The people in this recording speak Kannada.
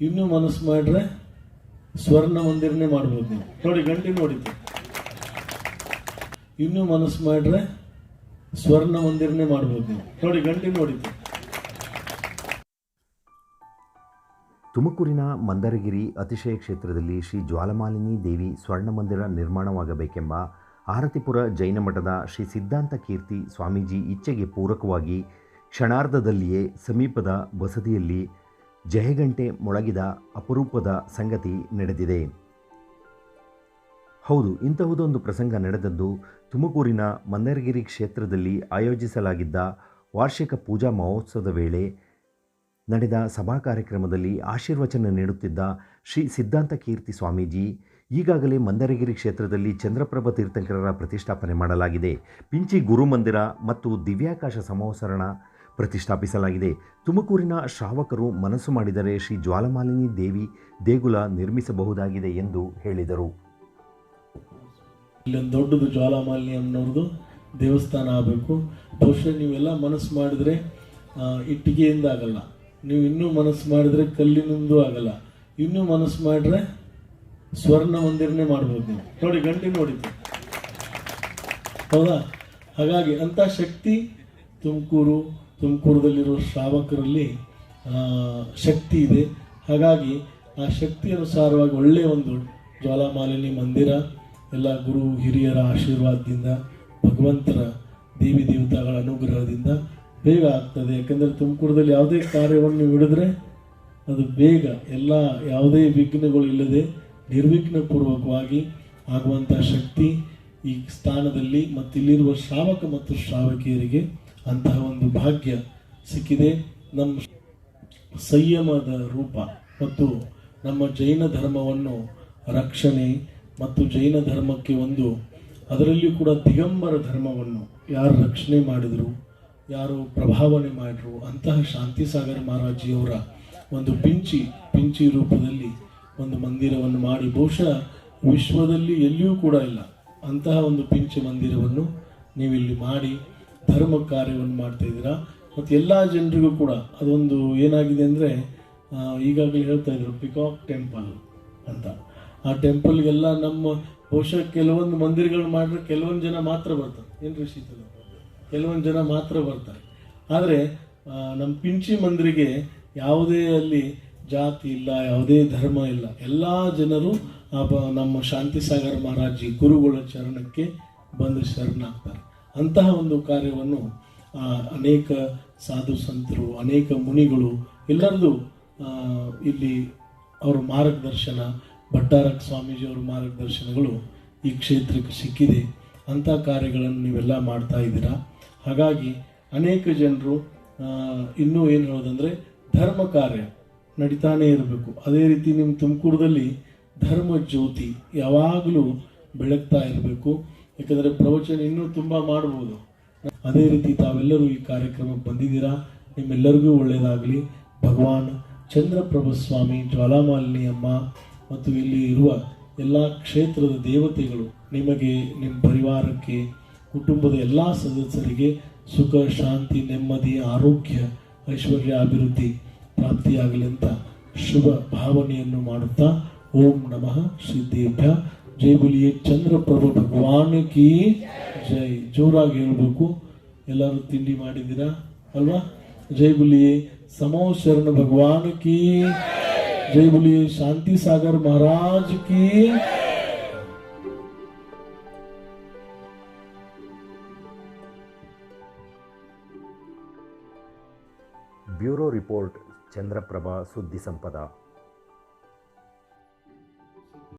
ಇನ್ನೂ ಮನಸ್ಸು ಮಾಡ್ರೆ ಸ್ವರ್ಣ ಮಂದಿರನೇ ಮಾಡ್ಬೋದು ನೀವು. ನೋಡಿ, ಗಂಟೆ ನೋಡಿದ್ದು. ಇನ್ನೂ ಮನಸ್ಸು ಮಾಡ್ರೆ ಸ್ವರ್ಣ ಮಂದಿರನೇ ಮಾಡ್ಬೋದು ನೀವು. ನೋಡಿ, ಗಂಟೆ ನೋಡಿದ್ದು. ತುಮಕೂರಿನ ಮಂದರಗಿರಿ ಅತಿಶಯ ಕ್ಷೇತ್ರದಲ್ಲಿ ಶ್ರೀ ಜ್ವಾಲಮಾಲಿನಿ ದೇವಿ ಸ್ವರ್ಣ ಮಂದಿರ ನಿರ್ಮಾಣವಾಗಬೇಕೆಂಬ ಆರತಿಪುರ ಜೈನ ಮಠದ ಶ್ರೀ ಸಿದ್ಧಾಂತ ಕೀರ್ತಿ ಸ್ವಾಮೀಜಿ ಇಚ್ಛೆಗೆ ಪೂರಕವಾಗಿ ಕ್ಷಣಾರ್ಧದಲ್ಲಿಯೇ ಸಮೀಪದ ಬಸದಿಯಲ್ಲಿ ಜಯಗಂಟೆ ಮೊಳಗಿದ ಅಪರೂಪದ ಸಂಗತಿ ನಡೆದಿದೆ. ಹೌದು, ಇಂತಹುದೊಂದು ಪ್ರಸಂಗ ನಡೆದದ್ದು ತುಮಕೂರಿನ ಮಂದರಗಿರಿ ಕ್ಷೇತ್ರದಲ್ಲಿ ಆಯೋಜಿಸಲಾಗಿದ್ದ ವಾರ್ಷಿಕ ಪೂಜಾ ಮಹೋತ್ಸವದ ವೇಳೆ ನಡೆದ ಸಭಾ ಕಾರ್ಯಕ್ರಮದಲ್ಲಿ ಆಶೀರ್ವಚನ ನೀಡುತ್ತಿದ್ದ ಶ್ರೀ ಸಿದ್ಧಾಂತ ಕೀರ್ತಿ ಸ್ವಾಮೀಜಿ, ಈಗಾಗಲೇ ಮಂದರಗಿರಿ ಕ್ಷೇತ್ರದಲ್ಲಿ ಚಂದ್ರಪ್ರಭ ತೀರ್ಥಂಕರರ ಪ್ರತಿಷ್ಠಾಪನೆ ಮಾಡಲಾಗಿದೆ. ಪಿಂಚಿ ಗುರುಮಂದಿರ ಮತ್ತು ದಿವ್ಯಾಕಾಶ ಸಂವತ್ಸರಣ ಪ್ರತಿಷ್ಠಾಪಿಸಲಾಗಿದೆ. ತುಮಕೂರಿನ ಶ್ರಾವಕರು ಮನಸ್ಸು ಮಾಡಿದರೆ ಶ್ರೀ ಜ್ವಾಲಮಾಲಿನಿ ದೇವಿ ದೇಗುಲ ನಿರ್ಮಿಸಬಹುದಾಗಿದೆ ಎಂದು ಹೇಳಿದರು. ಇಲ್ಲೊಂದು ದೊಡ್ಡದು ಜ್ವಾಲಾಮಾಲಿನಿ ಅನ್ನೋರ್ದು ದೇವಸ್ಥಾನ ಆಗಬೇಕು. ಬಹುಶಃ ನೀವೆಲ್ಲ ಮನಸ್ಸು ಮಾಡಿದ್ರೆ ಇಟ್ಟಿಗೆಯಿಂದ ಆಗಲ್ಲ. ನೀವು ಇನ್ನೂ ಮನಸ್ಸು ಮಾಡಿದ್ರೆ ಕಲ್ಲಿನಿಂದೂ ಆಗಲ್ಲ. ಇನ್ನೂ ಮನಸ್ಸು ಮಾಡಿದ್ರೆ ಸ್ವರ್ಣ ಮಂದಿರನೇ ಮಾಡ್ಬೋದು ನೀವು. ನೋಡಿ ಗಂಟೆ ನೋಡಿ ಹೌದಾ? ಹಾಗಾಗಿ ಅಂಥ ಶಕ್ತಿ ತುಮಕೂರು ತುಮಕೂರದಲ್ಲಿರೋ ಶ್ರಾವಕರಲ್ಲಿ ಶಕ್ತಿ ಇದೆ. ಹಾಗಾಗಿ ಆ ಶಕ್ತಿ ಅನುಸಾರವಾಗಿ ಒಳ್ಳೆಯ ಒಂದು ಜ್ವಾಲಾಮಾಲಿನಿ ಮಂದಿರ, ಎಲ್ಲ ಗುರು ಹಿರಿಯರ ಆಶೀರ್ವಾದದಿಂದ ಭಗವಂತರ ದೇವಿ ದೇವತಾಗಳ ಅನುಗ್ರಹದಿಂದ ಬೇಗ ಆಗ್ತದೆ. ಯಾಕೆಂದರೆ ತುಮಕೂರದಲ್ಲಿ ಯಾವುದೇ ಕಾರ್ಯವನ್ನು ಹಿಡಿದ್ರೆ ಅದು ಬೇಗ ಎಲ್ಲ ಯಾವುದೇ ವಿಘ್ನಗಳು ಇಲ್ಲದೆ ನಿರ್ವಿಘ್ನಪೂರ್ವಕವಾಗಿ ಆಗುವಂಥ ಶಕ್ತಿ ಈ ಸ್ಥಾನದಲ್ಲಿ ಮತ್ತು ಇಲ್ಲಿರುವ ಶ್ರಾವಕ ಮತ್ತು ಶ್ರಾವಕಿಯರಿಗೆ ಅಂತಹ ಒಂದು ಭಾಗ್ಯ ಸಿಕ್ಕಿದೆ. ನಮ್ಮ ಸಂಯಮದ ರೂಪ ಮತ್ತು ನಮ್ಮ ಜೈನ ಧರ್ಮವನ್ನು ರಕ್ಷಣೆ ಮತ್ತು ಜೈನ ಧರ್ಮಕ್ಕೆ ಒಂದು, ಅದರಲ್ಲಿಯೂ ಕೂಡ ದಿಗಂಬರ ಧರ್ಮವನ್ನು ಯಾರು ರಕ್ಷಣೆ ಮಾಡಿದರು, ಯಾರು ಪ್ರಭಾವನೆ ಮಾಡಿದ್ರು, ಅಂತಹ ಶಾಂತಿ ಸಾಗರ್ ಮಹಾರಾಜಿಯವರ ಒಂದು ಪಿಂಚಿ ಪಿಂಚಿ ರೂಪದಲ್ಲಿ ಒಂದು ಮಂದಿರವನ್ನು ಮಾಡಿ, ಬಹುಶಃ ವಿಶ್ವದಲ್ಲಿ ಎಲ್ಲಿಯೂ ಕೂಡ ಇಲ್ಲ. ಅಂತಹ ಒಂದು ಪಿಂಚಿ ಮಂದಿರವನ್ನು ನೀವಿಲ್ಲಿ ಮಾಡಿ ಧರ್ಮ ಕಾರ್ಯವನ್ನು ಮಾಡ್ತಾ ಇದ್ದೀರಾ? ಮತ್ತು ಎಲ್ಲ ಜನರಿಗೂ ಕೂಡ ಅದೊಂದು ಏನಾಗಿದೆ ಅಂದರೆ ಈಗಾಗಲೇ ಹೇಳ್ತಾ ಇದ್ರು ಪಿಕಾಕ್ ಟೆಂಪಲ್ ಅಂತ. ಆ ಟೆಂಪಲ್ಗೆಲ್ಲ ನಮ್ಮ ಬಹುಶಃ ಕೆಲವೊಂದು ಮಂದಿರಗಳು ಮಾಡಿದ್ರೆ ಕೆಲವೊಂದು ಜನ ಮಾತ್ರ ಬರ್ತಾರೆ. ಏನು ಶೀತಲ ಕೆಲವೊಂದು ಜನ ಮಾತ್ರ ಬರ್ತಾರೆ. ಆದರೆ ನಮ್ಮ ಪಿಂಚಿ ಮಂದಿರಿಗೆ ಯಾವುದೇ ಅಲ್ಲಿ ಜಾತಿ ಇಲ್ಲ, ಯಾವುದೇ ಧರ್ಮ ಇಲ್ಲ. ಎಲ್ಲ ಜನರು ಆ ನಮ್ಮ ಶಾಂತಿಸಾಗರ ಮಹಾರಾಜಿ ಗುರುಗಳ ಚರಣಕ್ಕೆ ಬಂದು ಶರಣಾಗ್ತಾರೆ. ಅಂತಹ ಒಂದು ಕಾರ್ಯವನ್ನು ಅನೇಕ ಸಾಧು ಸಂತರು, ಅನೇಕ ಮುನಿಗಳು ಎಲ್ಲರದು ಇಲ್ಲಿ ಅವರ ಮಾರ್ಗದರ್ಶನ, ಭಟ್ಟಾರಕ ಸ್ವಾಮೀಜಿಯವರ ಮಾರ್ಗದರ್ಶನಗಳು ಈ ಕ್ಷೇತ್ರಕ್ಕೆ ಸಿಕ್ಕಿದೆ. ಅಂಥ ಕಾರ್ಯಗಳನ್ನು ನೀವೆಲ್ಲ ಮಾಡ್ತಾ ಇದ್ದೀರಾ? ಹಾಗಾಗಿ ಅನೇಕ ಜನರು ಇನ್ನೂ ಏನು ಹೇಳೋದಂದರೆ ಧರ್ಮ ಕಾರ್ಯ ನಡೀತಾನೇ ಇರಬೇಕು. ಅದೇ ರೀತಿ ನಿಮ್ಮ ತುಮಕೂರದಲ್ಲಿ ಧರ್ಮ ಜ್ಯೋತಿ ಯಾವಾಗಲೂ ಬೆಳಗ್ತಾ ಇರಬೇಕು. ಯಾಕಂದರೆ ಪ್ರವಚನ ಇನ್ನೂ ತುಂಬ ಮಾಡ್ಬೋದು ಅದೇ ರೀತಿ ತಾವೆಲ್ಲರೂ ಈ ಕಾರ್ಯಕ್ರಮಕ್ಕೆ ಬಂದಿದ್ದೀರಾ? ನಿಮ್ಮೆಲ್ಲರಿಗೂ ಒಳ್ಳೆಯದಾಗಲಿ ಭಗವಾನ್ ಚಂದ್ರಪ್ರಭು ಸ್ವಾಮಿ ಜ್ವಾಲಾಮಾಲಿನಿ ಅಮ್ಮ ಮತ್ತು ಇಲ್ಲಿ ಇರುವ ಎಲ್ಲ ಕ್ಷೇತ್ರದ ದೇವತೆಗಳು ನಿಮಗೆ ನಿಮ್ಮ ಪರಿವಾರಕ್ಕೆ, ಕುಟುಂಬದ ಎಲ್ಲ ಸದಸ್ಯರಿಗೆ ಸುಖ, ಶಾಂತಿ, ನೆಮ್ಮದಿ, ಆರೋಗ್ಯ, ಐಶ್ವರ್ಯ, ಅಭಿವೃದ್ಧಿ ಪ್ರಾಪ್ತಿಯಾಗಲಿ ಅಂತ ಶುಭ ಭಾವನೆಯನ್ನು ಮಾಡುತ್ತಾ ಓಂ ನಮಃ. ಶ್ರೀದೇಭ್ಯ ಜೈ ಬುಲಿಯೇ ಚಂದ್ರಪ್ರಭು ಭಗವಾನ್ ಕಿ ಜೈ. ಜೋರಾಗಿ ಹೇಳಬೇಕು. ಎಲ್ಲರೂ ತಿಂಡಿ ಮಾಡಿದ್ದೀರಾ? ಅಲ್ವಾ? ಜೈ ಬುಲಿಯೇ ಸಮೋ ಶರಣ ಭಗವಾನ್ ಕಿ ಜೈ. ಬುಲಿಯೇ ಶಾಂತಿ ಸಾಗರ್ ಮಹಾರಾಜ್ ಕಿ ಬ್ಯೂರೋ ರಿಪೋರ್ಟ್ ಚಂದ್ರಪ್ರಭಾ ಸುದ್ದಿ ಸಂಪದ.